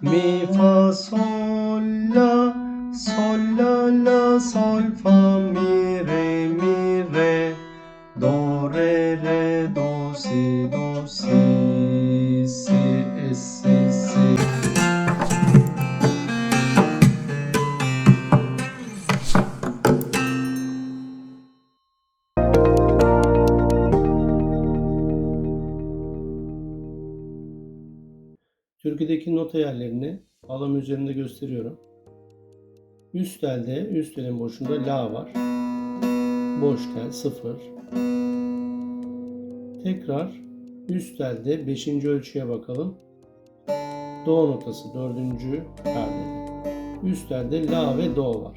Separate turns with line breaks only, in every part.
mi fa sol la sol la la sol fa Türküdeki nota yerlerini alam üzerinde gösteriyorum. Üst telde, üst telin boşunda la var. Boş tel 0. Tekrar üst telde 5. ölçüye bakalım. Do notası 4. perdede. Üst telde la ve do var.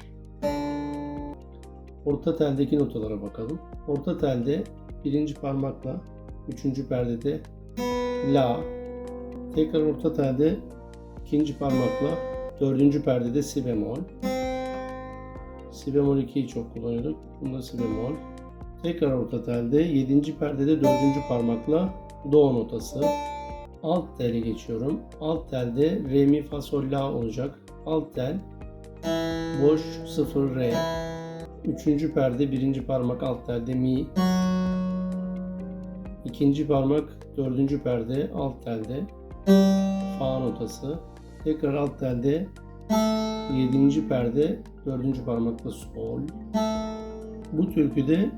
Orta teldeki notalara bakalım. Orta telde birinci parmakla 3. perdede la, Tekrar orta telde ikinci parmakla dördüncü perdede si bemol. Si bemol 2'yi çok kullanıyorduk. Bunda si bemol. Tekrar orta telde yedinci perdede dördüncü parmakla do notası. Alt tele geçiyorum. Alt telde re mi fa sol la olacak. Alt tel boş 0 re. Üçüncü perde birinci parmak alt telde mi. İkinci parmak dördüncü perde alt telde fa notası. Tekrar alt telde 7. perde 4. parmakla sol. Bu türküde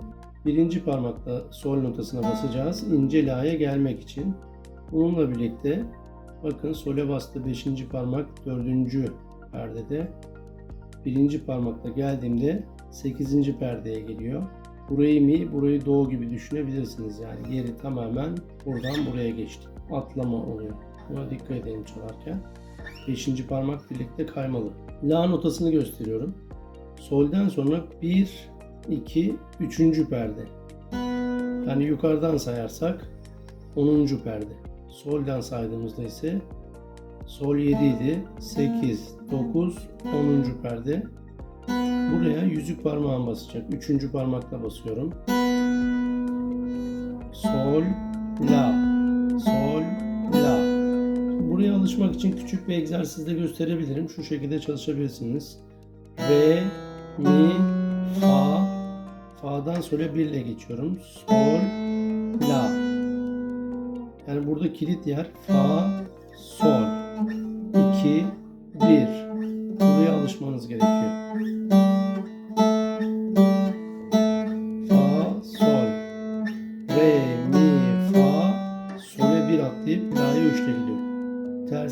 birinci parmakla sol notasına basacağız. ince la'ya gelmek için. Bununla birlikte bakın sole bastı 5. parmak 4. perdede. Birinci parmakla geldiğimde 8. perdeye geliyor. Burayı mi, burayı do gibi düşünebilirsiniz. Yani yeri tamamen buradan buraya geçti. Atlama oluyor. Buna dikkat edelim çalarken. Beşinci parmak birlikte kaymalı. La notasını gösteriyorum. Solden sonra 1, 2, 3. perde. Yani yukarıdan sayarsak 10. perde. Solden saydığımızda ise sol 7 idi. 8, 9, 10. perde. Buraya yüzük parmağım basacak. Üçüncü parmakla basıyorum. Sol, la, sol. Buraya alışmak için küçük bir egzersizde gösterebilirim. Şu şekilde çalışabilirsiniz. Re, mi, fa. Fa'dan sonra 1 ile geçiyorum. Sol, la. Yani burada kilit yer fa, sol. 2, 1. Buraya alışmanız gerekiyor.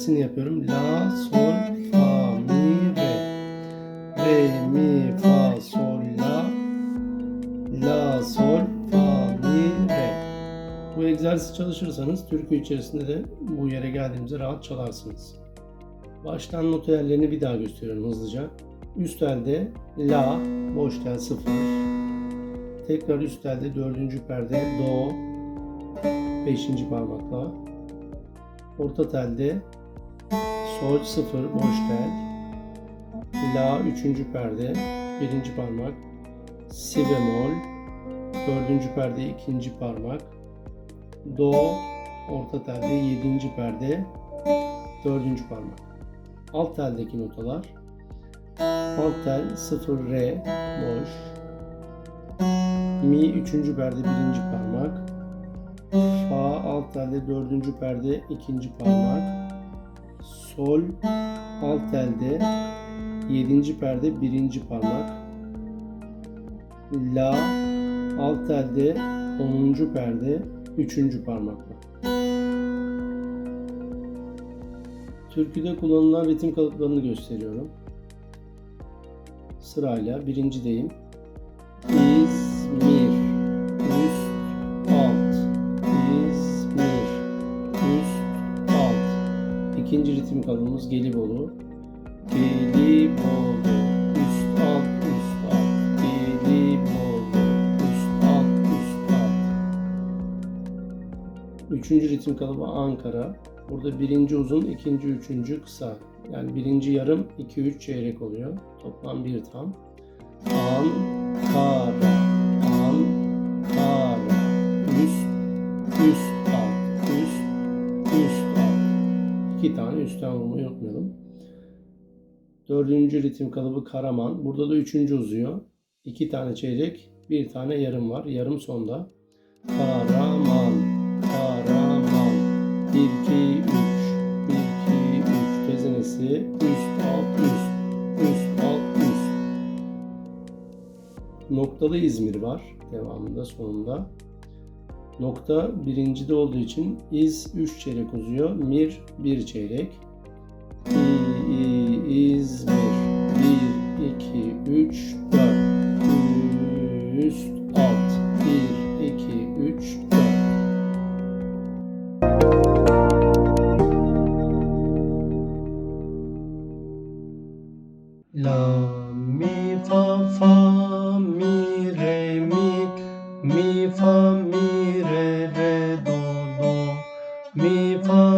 Tersini yapıyorum. La, sol, fa, mi, re. Re, mi, fa, sol, la. La, sol, fa, mi, re. Bu egzersiz çalışırsanız türkü içerisinde de bu yere geldiğimizde rahat çalarsınız. Baştan nota yerlerini bir daha gösteriyorum hızlıca. Üst telde la, boş tel 0. Tekrar üst telde dördüncü perde do, beşinci parmakla. Orta telde sol 0 boş tel. La üçüncü perde, birinci parmak. Si bemol, dördüncü perde ikinci parmak. Do, orta telde yedinci perde, dördüncü parmak. Alt teldeki notalar. Alt tel 0 re boş. Mi üçüncü perde birinci parmak. Fa alt telde dördüncü perde ikinci parmak. Sol alt telde yedinci perde birinci parmak. La alt telde onuncu perde üçüncü parmakla. Türküde kullanılan ritim kalıplarını gösteriyorum. Sırayla birincideyim. İzmir, Kalıbımız Gelibolu. Gelibolu, üst, alt, üst, alt. Gelibolu, üst, alt, üst, alt. Üçüncü ritim kalıbı Ankara. Burada birinci uzun, ikinci, üçüncü kısa. Yani birinci yarım, iki, üç çeyrek oluyor. Toplam bir tam. Ankara, Ankara, üst, üst, alt, üst, üst, alt. İki tane üstten vurmayı unutmayalım. Dördüncü ritim kalıbı Karaman. Burada da üçüncü uzuyor. İki tane çeyrek, bir tane yarım var. Yarım sonda. Karaman, Karaman. 1, 2, 3, 1, 2, 3. Tezenesi üst, alt, üst, üst, alt, üst. Noktalı İzmir var devamında sonunda. Nokta birincide olduğu için iz 3 çeyrek uzuyor. Mir 1 çeyrek.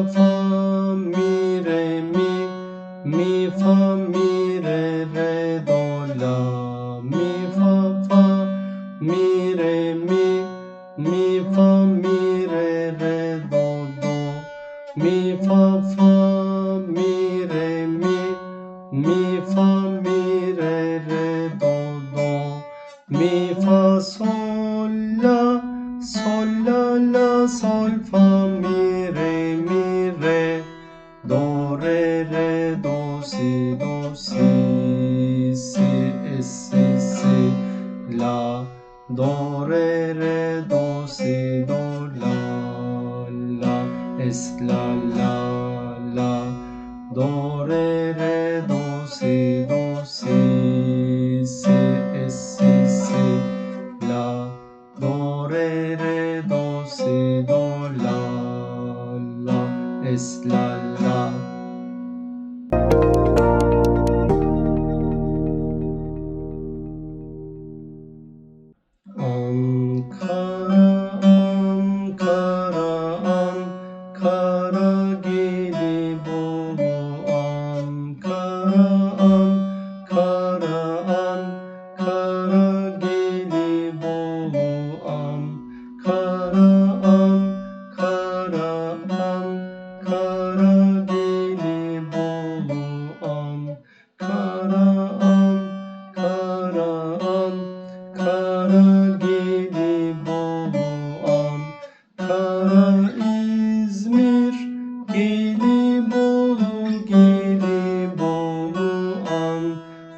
Fa, mi, re, mi, mi, fa, mi, re, re, do, la. Mi, fa, fa, mi, re, mi, mi, fa, mi, re, re, do, do. Mi, fa, fa, mi, re, mi, mi, fa, mi, re, re, do, do. Mi, fa, sol, la, sol, la, la, sol, fa, mi, si, si, si, si, la. Do, re, re, do, si, do, la, la, es, la, la, la. Do, re, re, do, si, do, si, es, la. Do, do, si, do, la, la, es, la, la.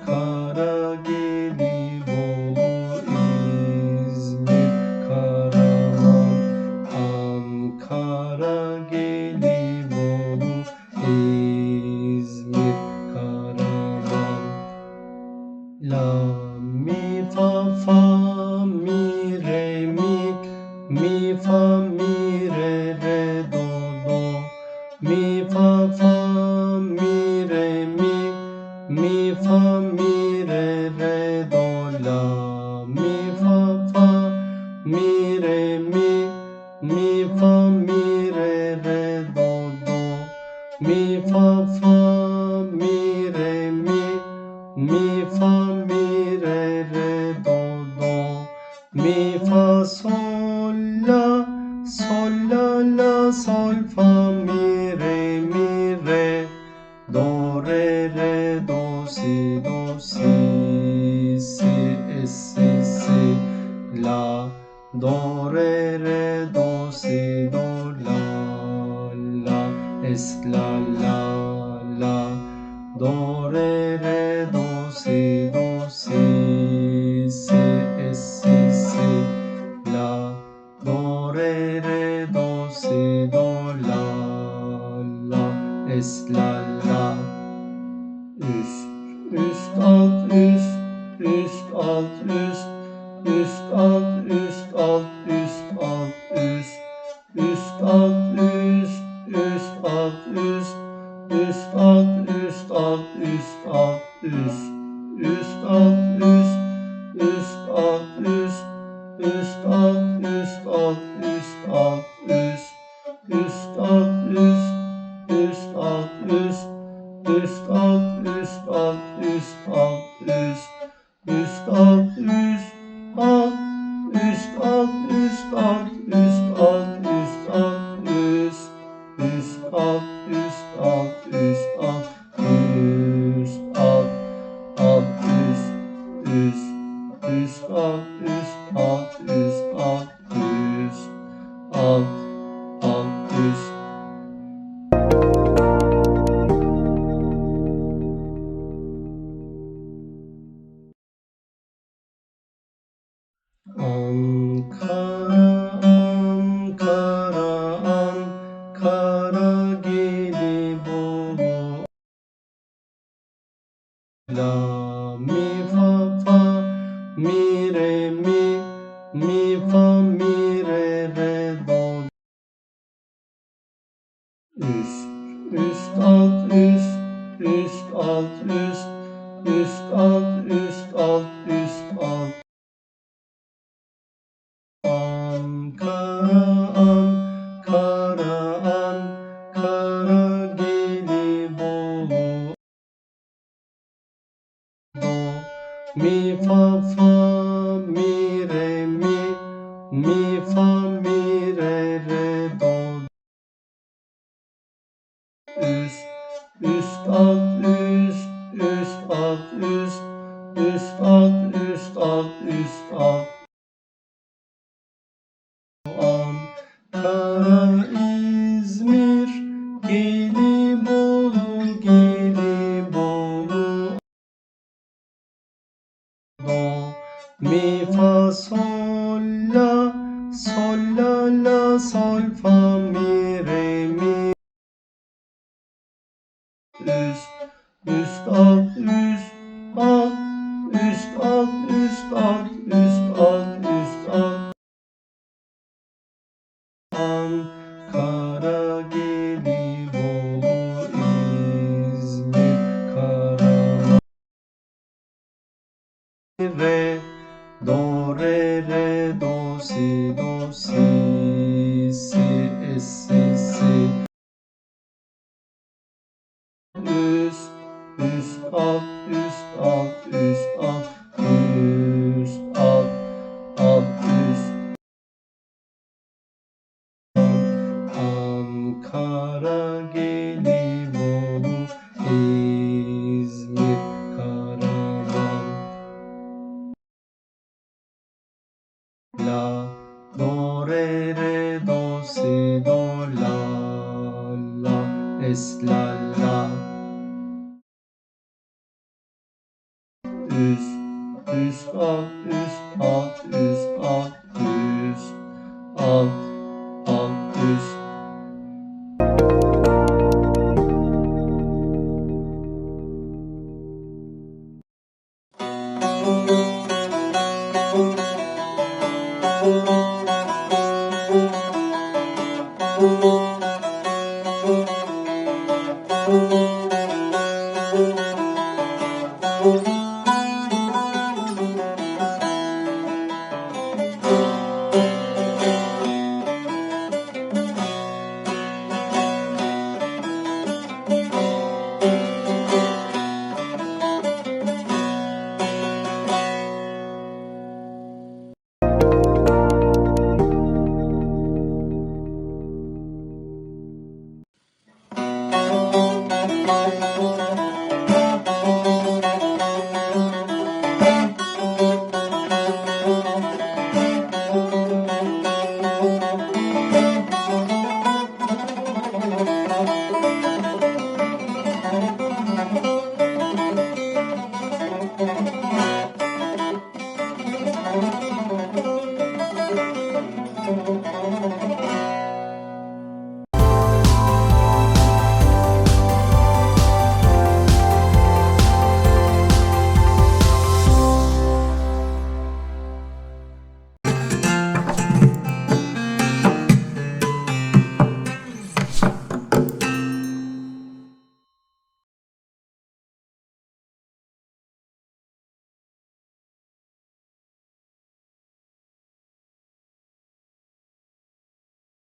Ankara Gelibolu İzmir Karaman. Ankara Gelibolu İzmir Karaman. La mi fa fa mi re mi mi fa mi re re do do. Mi fa fa mi re mi mi fa re do si do la la est la la. Üst üst alt üst üst alt üst üst alt üst alt üst alt üst üst alt üst üst alt üst üst alt üst alt üst alt üst üst alt üst üst alt üst üst alt üst alt üst alt. üst alt üst alt üst alt üst alt alt üst. Ankara Ankara Ankara gibi bu. La mi fa mi mi fa fa mi re mi. Mi fa mi re re do. Üst üst alt üst üst alt üst. Üst alt üst alt üst alt. Ankara İzmir Gelibolu Ankara Gelibolu İzmir Karaman Re do re re do si do si alt üst alt üst alt üst Thank you.